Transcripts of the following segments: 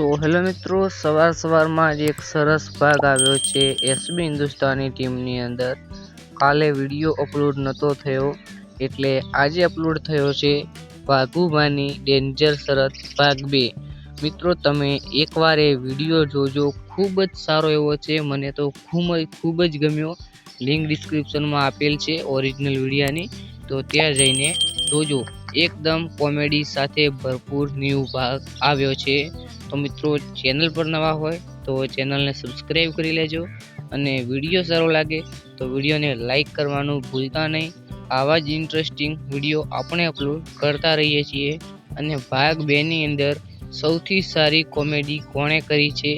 So hello મિત્રો, સવાર સવારમાં જ એક સરસ ભાગ આવ્યો છે એસબી હિન્દુસ્તાની ટીમની અંદર. કાલે વીડિયો અપલોડ નહોતો થયો, એટલે આજે અપલોડ થયો છે વાઘુભાની ડેન્જર શરત ભાગ બે. મિત્રો, તમે એકવાર એ વીડિયો જોજો, ખૂબ જ સારો એવો છે. મને તો ખૂબ જ ખૂબ જ ગમ્યો. લિંક ડિસ્ક્રિપ્શનમાં આપેલ છે ઓરિજિનલ વિડીયાની. તો ત્યાં જઈને જોજો. એકદમ કોમેડી સાથે ભરપૂર ન્યૂ ભાગ આવ્યો છે. તો મિત્રો, ચેનલ પર નવા હોય તો ચેનલને સબસ્ક્રાઈબ કરી લેજો અને વીડિયો સારો લાગે તો વિડીયોને લાઈક કરવાનું ભૂલતા નહીં. આવા જ ઇન્ટરેસ્ટિંગ વીડિયો આપણે અપલોડ કરતા રહીએ છીએ અને ભાગ બેની અંદર સૌથી સારી કોમેડી કોણે કરી છે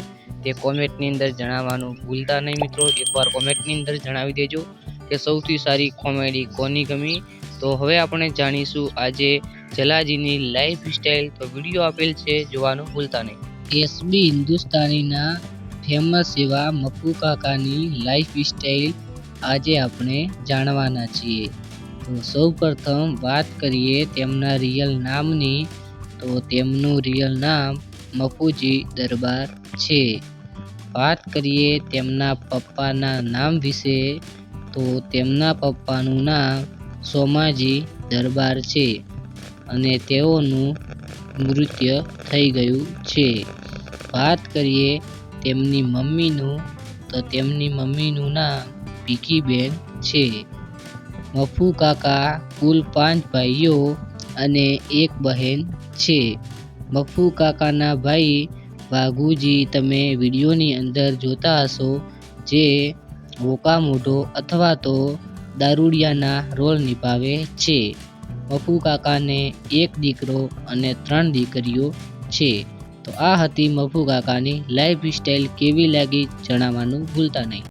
તે કોમેન્ટની અંદર જણાવવાનું ભૂલતા નહીં મિત્રો. એકવાર કોમેન્ટની અંદર જણાવી દેજો કે સૌથી સારી કોમેડી કોની ગમી? તો હવે આપણે જાણીશું આજે જલાજીની લાઈફ સ્ટાઈલ તો વીડિયો આપેલ છે, જોવાનું ભૂલતા નહીં. એસબી હિન્દુસ્તાનીના ફેમસ એવા મપ્પુ કાકાની લાઈફ સ્ટાઈલ આજે આપણે જાણવાના છીએ. તો સૌ પ્રથમ વાત કરીએ તેમના રિયલ નામની, તો તેમનું રિયલ નામ મપુજી દરબાર છે. વાત કરીએ તેમના પપ્પાના નામ વિશે, તો તેમના પપ્પાનું નામ સોમાજી દરબાર છે અને તેઓનું મૃત્યુ થઈ ગયું છે. વાત કરીએ તેમની મમ્મીનું, તો તેમની મમ્મીનું નામ ભીખીબેન છે. મફુ કાકા, કુલ પાંચ ભાઈઓ અને એક બહેન છે. મફુ કાકાના ભાઈ વાઘુજી, તમે વિડીયોની અંદર જોતા હશો જે વોકા મોઢો અથવા તો દારૂડિયાના રોલ નિભાવે છે. મફુ કાકાને એક દીકરો અને ત્રણ દીકરીઓ છે. તો આ હતી મફુ કાકાની લાઈફ સ્ટાઈલ કેવી લાગી જણાવવાનું ભૂલતા નહીં.